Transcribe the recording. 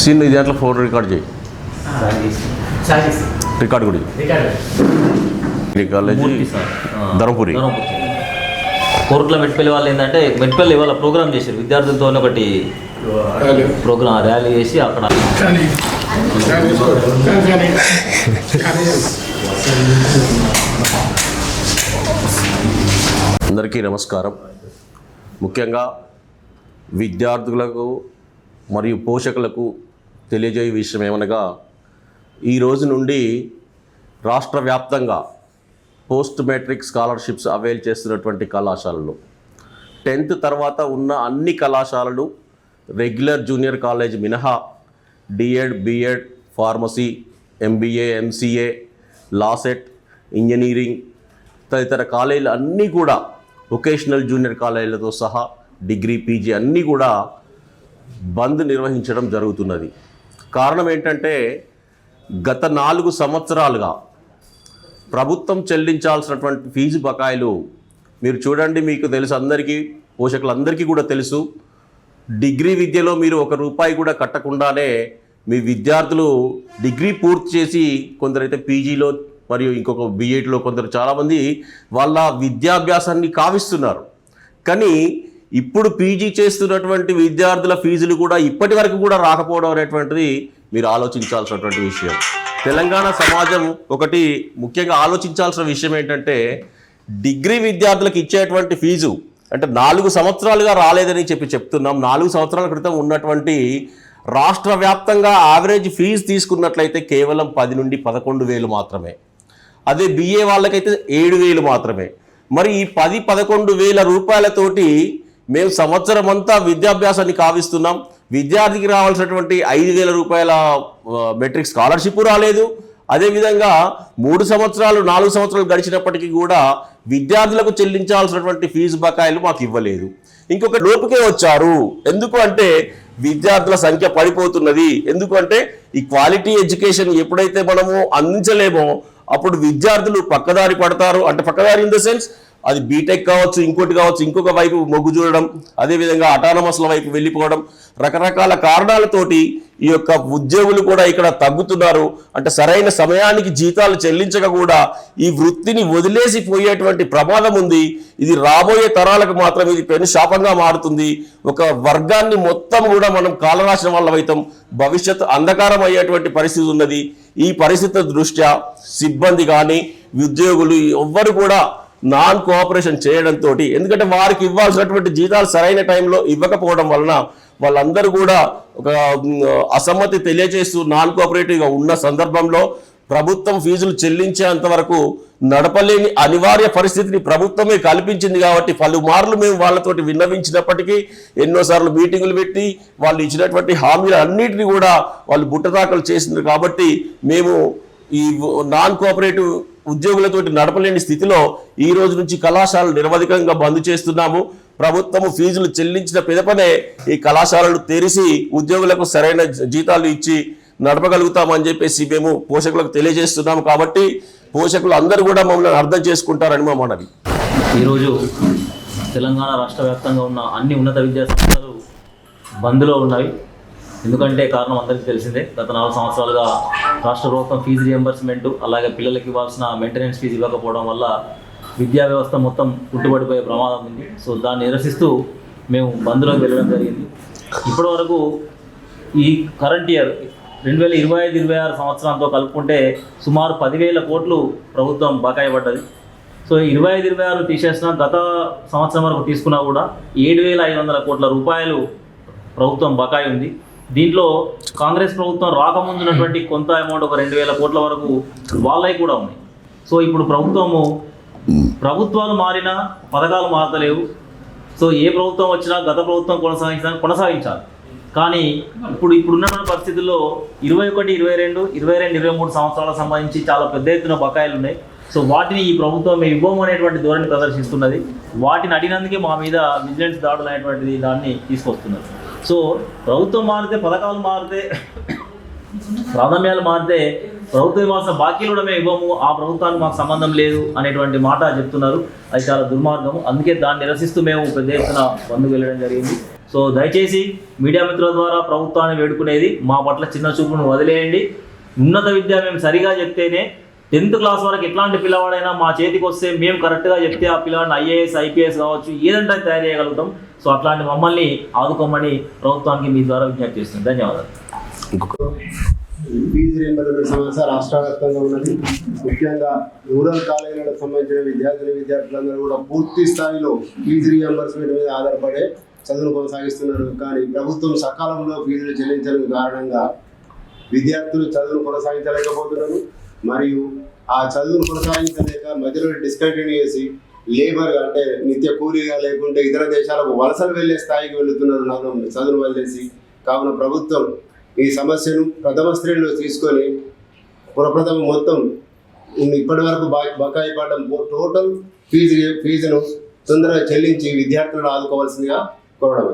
Scene ఇది దాంట్లో phone record చేయి రికార్డ్. కాలేజీ ధర్మపురి. కోర్టులో మెట్పల్లి వాళ్ళు ఏంటంటే మెట్పల్లి ఇవాళ ప్రోగ్రామ్ చేశారు. విద్యార్థులతో ఒకటి ప్రోగ్రామ్ ర్యాలీ చేసి అక్కడ అందరికీ నమస్కారం. ముఖ్యంగా విద్యార్థులకు మరియు పోషకులకు తెలియజేయ విషయం ఏమనగా ఈ రోజు నుండి రాష్ట్ర వ్యాప్తంగా పోస్ట్ మెట్రిక్ స్కాలర్షిప్స్ అవైల్ చేస్తున్నటువంటి కళాశాలలు. టెన్త్ తర్వాత ఉన్న అన్ని కళాశాలలు రెగ్యులర్ జూనియర్ కాలేజ్ మినహా D Ed B Ed pharmacy MBA MCA LAWCET engineering తదితర కాలేజీలు అన్నీ కూడా వొకేషనల్ జూనియర్ కాలేజీలతో సహా డిగ్రీ పీజీ అన్నీ కూడా బంద్ నిర్వహించడం జరుగుతున్నది. కారణం ఏంటంటే గత నాలుగు సంవత్సరాలుగా ప్రభుత్వం చెల్లించాల్సినటువంటి ఫీజు బకాయిలు మీరు చూడండి మీకు తెలుసు అందరికీ పోషకులందరికీ కూడా తెలుసు. డిగ్రీ విద్యలో మీరు ఒక రూపాయి కూడా కట్టకుండానే మీ విద్యార్థులు డిగ్రీ పూర్తి చేసి కొందరైతే పీజీలో మరియు ఇంకొక బీఎడ్లో కొందరు చాలామంది వాళ్ళ విద్యాభ్యాసాన్ని కావిస్తున్నారు. కానీ ఇప్పుడు పీజీ చేస్తున్నటువంటి విద్యార్థుల ఫీజులు కూడా ఇప్పటి వరకు కూడా రాకపోవడం అనేటువంటిది మీరు ఆలోచించాల్సినటువంటి విషయం. తెలంగాణ సమాజం ఒకటి ముఖ్యంగా ఆలోచించాల్సిన విషయం ఏంటంటే డిగ్రీ విద్యార్థులకు ఇచ్చేటువంటి ఫీజు అంటే నాలుగు సంవత్సరాలుగా రాలేదని చెప్పి చెప్తున్నాం. నాలుగు సంవత్సరాల క్రితం ఉన్నటువంటి రాష్ట్ర వ్యాప్తంగా యావరేజ్ ఫీజు తీసుకున్నట్లయితే కేవలం పది నుండి పదకొండు వేలు మాత్రమే. అదే బిఏ వాళ్ళకైతే ఏడు వేలు మాత్రమే. మరి ఈ పది పదకొండు వేల రూపాయలతోటి మేము సంవత్సరం అంతా విద్యాభ్యాసాన్ని కావిస్తున్నాం. విద్యార్థికి రావాల్సినటువంటి ఐదు వేల రూపాయల మెట్రిక్ స్కాలర్షిప్ రాలేదు. అదేవిధంగా మూడు సంవత్సరాలు నాలుగు సంవత్సరాలు గడిచినప్పటికీ కూడా విద్యార్థులకు చెల్లించాల్సినటువంటి ఫీజు బకాయిలు మాకు ఇవ్వలేదు. ఇంకొక లోపుకే వచ్చారు. ఎందుకు అంటే విద్యార్థుల సంఖ్య పడిపోతున్నది. ఎందుకంటే ఈ క్వాలిటీ ఎడ్యుకేషన్ ఎప్పుడైతే మనము అందించలేమో అప్పుడు విద్యార్థులు పక్కదారి పడతారు. అంటే పక్కదారి ఇన్ ద సెన్స్ అది బీటెక్ కావచ్చు ఇంకోటి కావచ్చు ఇంకొక వైపు మొగ్గు చూడడం అదేవిధంగా అటానమస్ల వైపు వెళ్ళిపోవడం రకరకాల కారణాలతోటి ఈ యొక్క ఉద్యోగులు కూడా ఇక్కడ తగ్గుతున్నారు. అంటే సరైన సమయానికి జీతాలు చెల్లించక కూడా ఈ వృత్తిని వదిలేసి పోయేటువంటి ప్రమాదం ఉంది. ఇది రాబోయే తరాలకు మాత్రం ఇది పెను శాపంగా మారుతుంది. ఒక వర్గాన్ని మొత్తం కూడా మనం కాలరాసిన వాళ్ళమైతాం భవిష్యత్తు అంధకారం అయ్యేటువంటి పరిస్థితి ఉన్నది. ఈ పరిస్థితి దృష్ట్యా సిబ్బంది కానీ ఉద్యోగులు ఎవ్వరు కూడా నాన్ కోఆపరేషన్ చేయడంతో ఎందుకంటే వారికి ఇవ్వాల్సినటువంటి జీతాలు సరైన టైంలో ఇవ్వకపోవడం వలన వాళ్ళందరూ కూడా ఒక అసమ్మతి తెలియజేస్తూ నాన్ కోఆపరేటివ్గా ఉన్న సందర్భంలో ప్రభుత్వం ఫీజులు చెల్లించేంత వరకు నడపలేని అనివార్య పరిస్థితిని ప్రభుత్వమే కల్పించింది కాబట్టి పలుమార్లు మేము వాళ్ళతోటి విన్నవించినప్పటికీ ఎన్నోసార్లు మీటింగులు పెట్టి వాళ్ళు ఇచ్చినటువంటి హామీలు అన్నిటిని కూడా వాళ్ళు బుట్టదాఖలు చేసింది కాబట్టి మేము ఈ నాన్ కోఆపరేటివ్ ఉద్యోగులతోటి నడపలేని స్థితిలో ఈ రోజు నుంచి కళాశాలలు నిరవధికంగా బంద్ చేస్తున్నాము. ప్రభుత్వము ఫీజులు చెల్లించిన పిదపనే ఈ కళాశాలలు తెరిచి ఉద్యోగులకు సరైన జీతాలు ఇచ్చి నడపగలుగుతామని చెప్పేసి మేము పోషకులకు తెలియజేస్తున్నాము కాబట్టి పోషకులు అందరూ కూడా మమ్మల్ని అర్థం చేసుకుంటారని మా మనవి. ఈరోజు తెలంగాణ రాష్ట్ర వ్యాప్తంగా ఉన్న అన్ని ఉన్నత విద్యా సంస్థలు బంద్లో ఉన్నాయి ఎందుకంటే కారణం అందరికీ తెలిసిందే గత నాలుగు సంవత్సరాలుగా రాష్ట్ర ప్రభుత్వం ఫీజు రియంబర్స్మెంట్ అలాగే పిల్లలకి ఇవ్వాల్సిన మెయింటెనెన్స్ ఫీజు ఇవ్వకపోవడం వల్ల విద్యా వ్యవస్థ మొత్తం పుట్టుబడిపోయే ప్రమాదం ఉంది. సో దాన్ని నిరసిస్తూ మేము బంద్లోకి వెళ్ళడం జరిగింది. ఇప్పటి వరకు ఈ కరెంట్ ఇయర్ రెండు వేల ఇరవై ఐదు ఇరవై ఆరు సంవత్సరంతో కలుపుకుంటే సుమారు పదివేల కోట్లు ప్రభుత్వం బకాయి పడ్డది. సో ఇరవై ఐదు ఇరవై ఆరు తీసేసిన గత సంవత్సరం వరకు తీసుకున్నా కూడా ఏడు వేల ఐదు వందల కోట్ల రూపాయలు ప్రభుత్వం బకాయి ఉంది. దీంట్లో కాంగ్రెస్ ప్రభుత్వం రాకముందు ఉన్నటువంటి కొంత అమౌంట్ ఒక రెండు వేల కోట్ల వరకు వాళ్ళవి కూడా ఉన్నాయి. సో ఇప్పుడు ప్రభుత్వము ప్రభుత్వాలు మారినా పథకాలు మారతలేవు. సో ఏ ప్రభుత్వం వచ్చినా గత ప్రభుత్వం కొనసాగించాలని కొనసాగించాలి. కానీ ఇప్పుడు ఇప్పుడున్న పరిస్థితుల్లో ఇరవై ఒకటి ఇరవై రెండు ఇరవై రెండు ఇరవై మూడు సంవత్సరాలకు సంబంధించి చాలా పెద్ద ఎత్తున బకాయిలు ఉన్నాయి. సో వాటిని ఈ ప్రభుత్వం ఇవ్వము అనేటువంటి ధోరణి ప్రదర్శిస్తున్నది. వాటిని అడిగినందుకే మా మీద విజిలెన్స్ దాడులు అనేటువంటిది దాన్ని తీసుకొస్తున్నారు సో ప్రభుత్వం మారితే పథకాలు మారితే ప్రాధాన్యాలు మారితే ప్రభుత్వం ఇవ్వాల్సిన బాకీలు కూడా మేము ఇవ్వము ఆ ప్రభుత్వానికి మాకు సంబంధం లేదు అనేటువంటి మాట చెప్తున్నారు. అది చాలా దుర్మార్గం అందుకే దాన్ని నిరసిస్తూ మేము పెద్ద ఎత్తున బంధుకు వెళ్ళడం జరిగింది. సో దయచేసి మీడియా మిత్రుల ద్వారా ప్రభుత్వాన్ని వేడుకునేది మా పట్ల చిన్న చూపును వదిలేయండి. ఉన్నత విద్య మేము సరిగా చెప్తేనే టెన్త్ క్లాస్ వరకు ఎట్లాంటి పిల్లవాడైనా మా చేతికి వస్తే మేము కరెక్ట్గా చెప్తే ఆ పిల్లవాడిని ఐఏఎస్ ఐపీఎస్ కావచ్చు ఏదంటే తయారు చేయగలుగుతాం. సో అట్లాంటి మమ్మల్ని ఆదుకోమని ప్రభుత్వానికి మీ ద్వారా విజ్ఞప్తి చేస్తుంది ధన్యవాదాలు. ఫీజు రీయింబర్స్మెంట్ సమస్య రాష్ట్ర వ్యాప్తంగా ఉన్నది. ముఖ్యంగా రూరల్ కాలేజీలకు సంబంధించిన విద్యార్థులు విద్యార్థులందరూ కూడా పూర్తి స్థాయిలో ఫీజు రీఎంబర్స్మెంట్ మీద ఆధారపడే చదువులు కొనసాగిస్తున్నారు. కానీ ప్రభుత్వం సకాలంలో ఫీజులు చెల్లించడం కారణంగా విద్యార్థులు చదువులు కొనసాగించలేకపోతున్నారు. మరియు ఆ చదువును కొనసాగించలేక మధ్యలో డిస్కంటిన్యూ చేసి లేబర్ అంటే నిత్య కూలీగా లేకుంటే ఇతర దేశాలకు వలసలు వెళ్ళే స్థాయికి వెళుతున్నారు నాకు చదువును వదిలేసి. కావున ప్రభుత్వం ఈ సమస్యను ప్రథమ శ్రేణిలో తీసుకొని పురప్రథమ మొత్తం ఇప్పటి వరకు బా- బకాయి పడడం టోటల్ ఫీజు ఫీజును తొందరగా చెల్లించి విద్యార్థులను ఆదుకోవాల్సిందిగా కోరడం.